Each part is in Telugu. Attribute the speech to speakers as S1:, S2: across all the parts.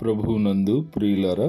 S1: ప్రభువునందు ప్రియులారా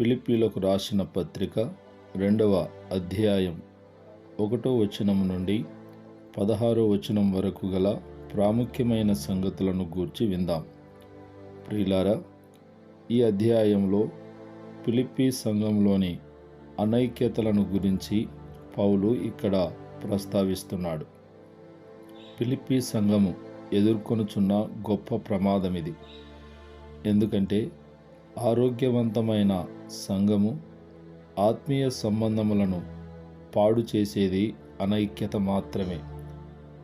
S1: పిలిపిలకు రాసిన పత్రిక రెండవ అధ్యాయం ఒకటో వచనం నుండి పదహారో వచనం వరకు గల ప్రాముఖ్యమైన సంగతులను గూర్చి విందాం. ప్రియులారా ఈ అధ్యాయంలో పిలిపి సంఘంలోని అనైక్యతలను గురించి పౌలు ఇక్కడ ప్రస్తావిస్తున్నాడు. పిలిపి సంఘము ఎదుర్కొనుచున్న గొప్ప ప్రమాదం ఇది ఎందుకంటే ఆరోగ్యవంతమైన సంఘము ఆత్మీయ సంబంధములను పాడు చేసేది అనైక్యత మాత్రమే.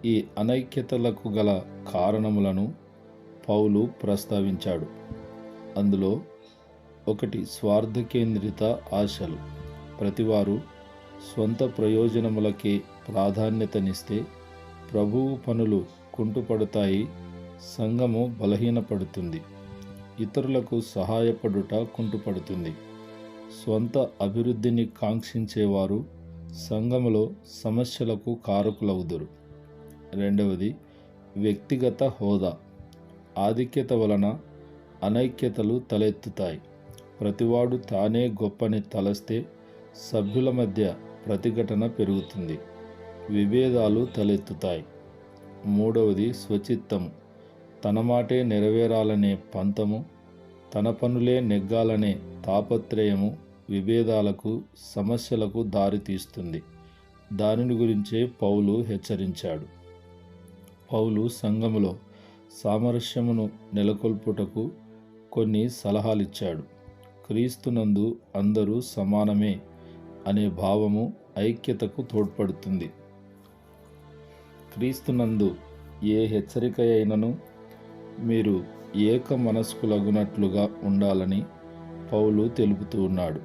S1: ఈ అనైక్యతలకు గల కారణములను పౌలు ప్రస్తావించాడు. అందులో ఒకటి స్వార్థ కేంద్రిత ఆశలు. ప్రతివారు స్వంత ప్రయోజనములకే ప్రాధాన్యతనిస్తే ప్రభువు పనులు కుంటుపడతాయి సంఘము బలహీనపడుతుంది. ఇతరులకు సహాయపడుట కుంటుపడుతుంది. స్వంత అభివృద్ధిని కాంక్షించేవారు సంఘములో సమస్యలకు కారకులవుదురు. రెండవది వ్యక్తిగత హోదా. ఆధిక్యత వలన అనైక్యతలు తలెత్తుతాయి. ప్రతివాడు తానే గొప్పని తలస్తే సభ్యుల మధ్య ప్రతిఘటన పెరుగుతుంది. విభేదాలు తలెత్తుతాయి. మూడవది స్వచిత్తము. తన మాటే నెరవేరాలనే పంతము తన పనులే నెగ్గాలనే తాపత్రయము విభేదాలకు సమస్యలకు దారితీస్తుంది దానిని గురించే పౌలు హెచ్చరించాడు. పౌలు సంఘములో సామరస్యమును నెలకొల్పుటకు కొన్ని సలహాలిచ్చాడు. క్రీస్తునందు అందరూ సమానమే అనే భావము ఐక్యతకు తోడ్పడుతుంది. క్రీస్తునందు ఏ హెచ్చరిక అయినను మీరు ఏక మనస్కులగునట్లుగా ఉండాలని పౌలు తెలుపుతూ ఉన్నాడు.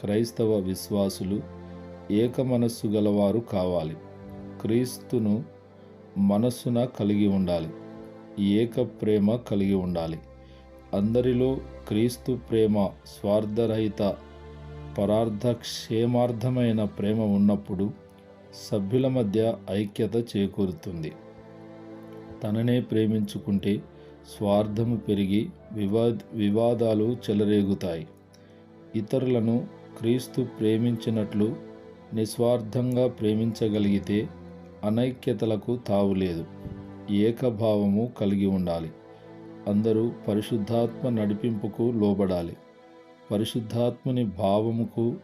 S1: క్రైస్తవ విశ్వాసులు ఏక మనస్సు గలవారు కావాలి. క్రీస్తును మనస్సున కలిగి ఉండాలి. ఏక ప్రేమ కలిగి ఉండాలి. అందరిలో క్రీస్తు ప్రేమ స్వార్థరహిత పరార్థ క్షేమార్థమైన ప్రేమ ఉన్నప్పుడు సభ్యుల మధ్య ఐక్యత చేకూరుతుంది. తననే ప్రేమించుకుంటే స్వార్థము పెరిగి వివాద్ వివాదాలు చెలరేగుతాయి. ఇతరులను క్రీస్తు ప్రేమించినట్లు నిస్వార్థంగా ప్రేమించగలిగితే అనైక్యతలకు తావులేదు ఏకభావము కలిగి ఉండాలి. అందరూ పరిశుద్ధాత్మ నడిపింపుకు లోబడాలి. పరిశుద్ధాత్మని భావముకు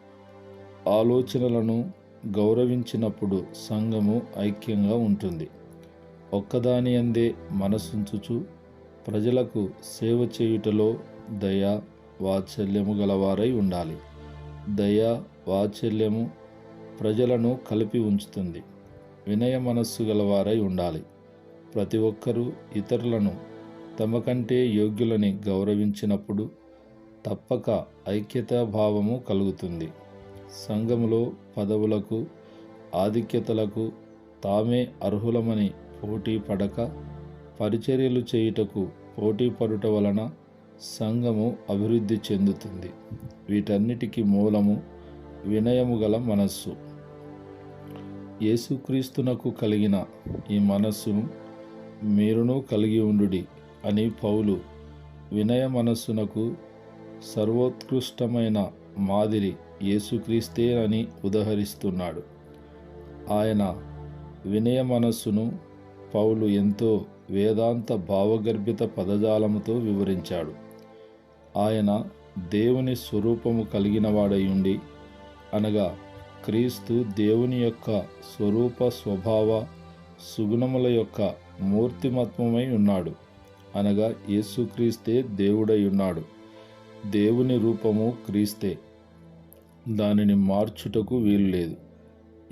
S1: ఆలోచనలను గౌరవించినప్పుడు సంఘము ఐక్యంగా ఉంటుంది. ఒక్కదాని అందే మనసుంచుచు ప్రజలకు సేవ చేయుటలో దయ వాత్సల్యము గలవారై ఉండాలి. దయ వాత్సల్యము ప్రజలను కలిపి ఉంచుతుంది. వినయ మనస్సు గలవారై ఉండాలి. ప్రతి ఒక్కరూ ఇతరులను తమ కంటే యోగ్యులని గౌరవించినప్పుడు తప్పక ఐక్యతాభావము కలుగుతుంది. సంఘములో పదవులకు ఆధిక్యతలకు తామే అర్హులమని పోటీ పడక పరిచర్యలు చేయుటకు పోటీ పడుట వలన సంఘము అభివృద్ధి చెందుతుంది. వీటన్నిటికీ మూలము వినయము గల మనస్సు. యేసుక్రీస్తునకు కలిగిన ఈ మనస్సును మీరును కలిగి ఉండుడి అని పౌలు వినయ మనస్సునకు సర్వోత్కృష్టమైన మాదిరి యేసుక్రీస్తే అని ఉదహరిస్తున్నాడు. ఆయన వినయ మనస్సును పౌలు ఎంతో వేదాంత భావగర్భిత పదజాలముతో వివరించాడు. ఆయన దేవుని స్వరూపము కలిగిన ఉండి అనగా క్రీస్తు దేవుని యొక్క స్వరూప స్వభావ సుగుణముల యొక్క మూర్తిమత్వమై ఉన్నాడు అనగా యేసుక్రీస్తే దేవుడై ఉన్నాడు దేవుని రూపము క్రీస్తే. దానిని మార్చుటకు వీలు లేదు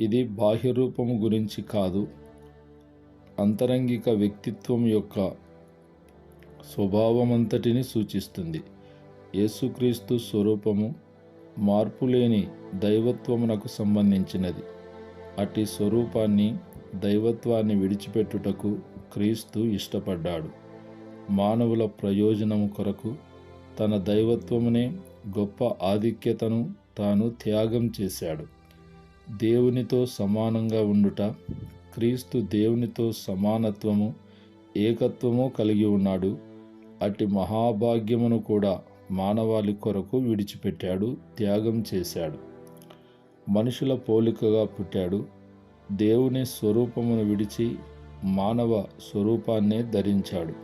S1: ఇది బాహ్య రూపము గురించి కాదు. అంతరంగిక వ్యక్తిత్వం యొక్క స్వభావమంతటిని సూచిస్తుంది. యేసుక్రీస్తు స్వరూపము మార్పులేని దైవత్వమునకు సంబంధించినది. అట్టి స్వరూపాన్ని దైవత్వాన్ని విడిచిపెట్టుటకు క్రీస్తు ఇష్టపడ్డాడు. మానవుల ప్రయోజనము కొరకు తన దైవత్వమునే గొప్ప ఆధిక్యతను తాను త్యాగం చేశాడు. దేవునితో సమానంగా ఉండుట క్రీస్తు దేవునితో సమానత్వము ఏకత్వము కలిగి ఉన్నాడు. అట్టి మహాభాగ్యమును కూడా మానవాళి కొరకు విడిచిపెట్టాడు త్యాగం చేశాడు. మనుషుల పోలికగా పుట్టాడు. దేవుని స్వరూపమును విడిచి మానవ స్వరూపాన్నే ధరించాడు.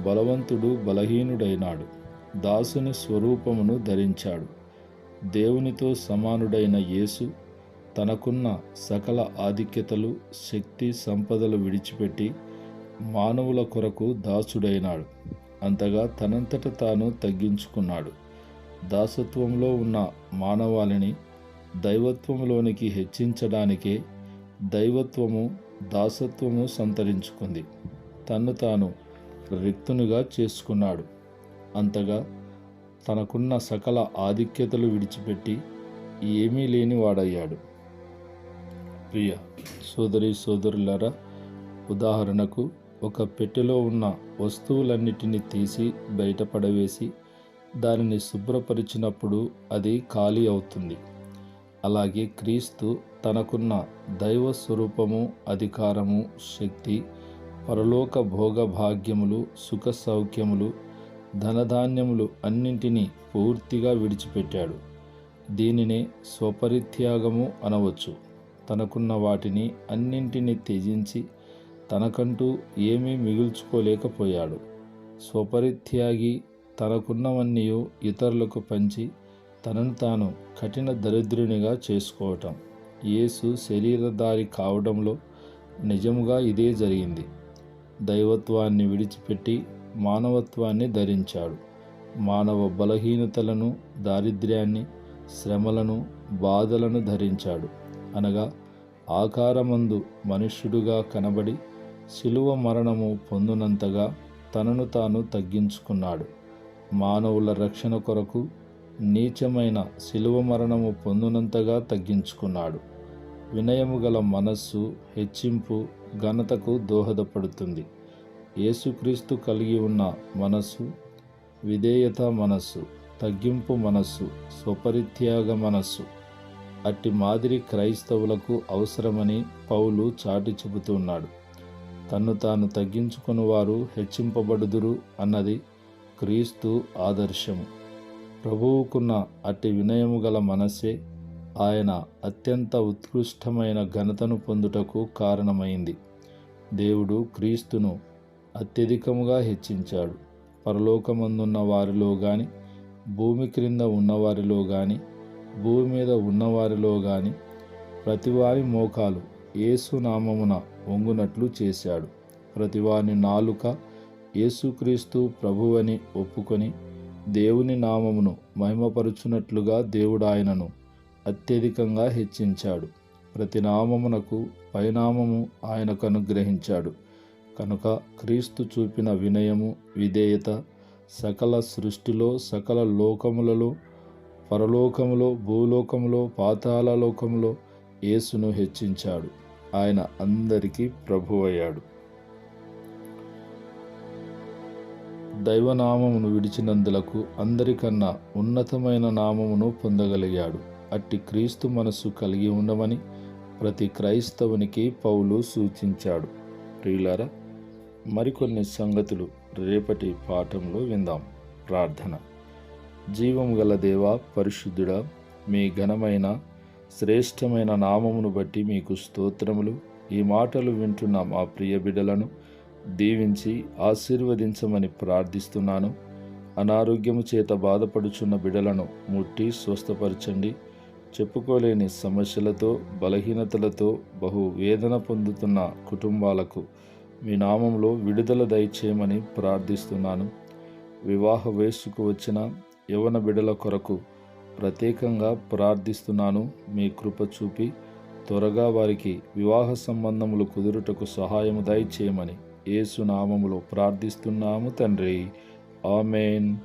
S1: బలవంతుడు బలహీనుడైనాడు. దాసుని స్వరూపమును ధరించాడు. దేవునితో సమానుడైన యేసు తనకున్న సకల ఆధిక్యతలు శక్తి సంపదలు విడిచిపెట్టి మానవుల కొరకు దాసుడైనాడు. అంతగా తనంతట తాను తగ్గించుకున్నాడు. దాసత్వంలో ఉన్న మానవాళిని దైవత్వంలోనికి హెచ్చించడానికే దైవత్వము దాసత్వము సంతరించుకుంది. తన్ను తాను రిక్తునిగా చేసుకున్నాడు. అంతగా తనకున్న సకల ఆధిక్యతలు విడిచిపెట్టి ఏమీ లేని వాడయ్యాడు ప్రియ సోదరి సోదరులారా ఉదాహరణకు ఒక పెట్టెలో ఉన్న వస్తువులన్నిటినీ తీసి బయటపడవేసి దానిని శుభ్రపరిచినప్పుడు అది ఖాళీ అవుతుంది. అలాగే క్రీస్తు తనకున్న దైవ స్వరూపము అధికారము శక్తి పరలోక భోగభాగ్యములు సుఖ సౌఖ్యములు ధనధాన్యములు అన్నింటినీ పూర్తిగా విడిచిపెట్టాడు. దీనినే స్వపరిత్యాగము అనవచ్చు. తనకున్న వాటిని అన్నింటినీ త్యజించి తనకంటూ ఏమీ మిగుల్చుకోలేకపోయాడు. స్వపరిత్యాగి తనకున్నవన్నీ ఇతరులకు పంచి తనను తాను కఠిన దరిద్రునిగా చేసుకోవటం. యేసు శరీరధారి కావడంలో నిజముగా ఇదే జరిగింది. దైవత్వాన్ని విడిచిపెట్టి మానవత్వాన్ని ధరించాడు. మానవ బలహీనతలను దారిద్ర్యాన్ని శ్రమలను బాధలను ధరించాడు. అనగా ఆకారమందు మనుష్యుడుగా కనబడి శిలువ మరణము పొందునంతగా తనను తాను తగ్గించుకున్నాడు. మానవుల రక్షణ కొరకు నీచమైన శిలువ మరణము పొందునంతగా తగ్గించుకున్నాడు. వినయము గల మనస్సు హెచ్చింపు ఘనతకు దోహదపడుతుంది. యేసుక్రీస్తు కలిగి ఉన్న మనస్సు విధేయత మనస్సు తగ్గింపు మనస్సు స్వపరిత్యాగ మనస్సు అట్టి మాదిరి క్రైస్తవులకు అవసరమని పౌలు చాటి చెబుతున్నాడు తన్ను తాను తగ్గించుకుని వారు హెచ్చింపబడుదురు అన్నది క్రీస్తు ఆదర్శము. ప్రభువుకున్న అట్టి వినయము గల మనస్సే ఆయన అత్యంత ఉత్కృష్టమైన ఘనతను పొందుటకు కారణమైంది. దేవుడు క్రీస్తును అత్యధికముగా హెచ్చించాడు. పరలోకమందున్న వారిలో కానీ భూమి క్రింద ఉన్నవారిలో కానీ భూమి మీద ఉన్నవారిలో గాని ప్రతివారి మోకాలు ఏసునామమున వంగునట్లు చేశాడు. ప్రతివాని నాలుక యేసుక్రీస్తు ప్రభువని ఒప్పుకొని దేవుని నామమును మహిమపరుచునట్లుగా దేవుడాయనను అత్యధికంగా హెచ్చించాడు. ప్రతి నామమునకు పైనామము ఆయనకు అనుగ్రహించాడు కనుక క్రీస్తు చూపిన వినయము విధేయత సకల సృష్టిలో సకల లోకములలో పరలోకములో భూలోకములో పాతాళ లోకములో యేసును హెచ్చించాడు. ఆయన అందరికీ ప్రభువయ్యాడు. దైవనామమును విడిచినందులకు అందరికన్నా ఉన్నతమైన నామమును పొందగలిగాడు. అట్టి క్రీస్తు మనస్సు కలిగి ఉండమని ప్రతి క్రైస్తవునికి పౌలు సూచించాడు. ప్రియులారా మరికొన్ని సంగతులు రేపటి పాఠంలో విందాం. ప్రార్థన. జీవం గల దేవ పరిశుద్ధుడా మీ ఘనమైన శ్రేష్టమైన నామమును బట్టి మీకు స్తోత్రములు. ఈ మాటలు వింటున్న మా ప్రియ బిడ్డలను దీవించి ఆశీర్వదించమని ప్రార్థిస్తున్నాను. అనారోగ్యము చేత బాధపడుచున్న బిడలను ముట్టి స్వస్థపరచండి. చెప్పుకోలేని సమస్యలతో బలహీనతలతో బహు వేదన పొందుతున్న కుటుంబాలకు మీ నామంలో విడుదల దయచేయమని ప్రార్థిస్తున్నాను. వివాహ వయస్సుకు వచ్చిన యవన బిడల కొరకు ప్రత్యేకంగా ప్రార్థిస్తున్నాను. మీ కృప చూపి త్వరగా వారికి వివాహ సంబంధములు కుదురుటకు సహాయము దయచేయమని ఏసునామములో ప్రార్థిస్తున్నాము తండ్రి. ఆమెన్.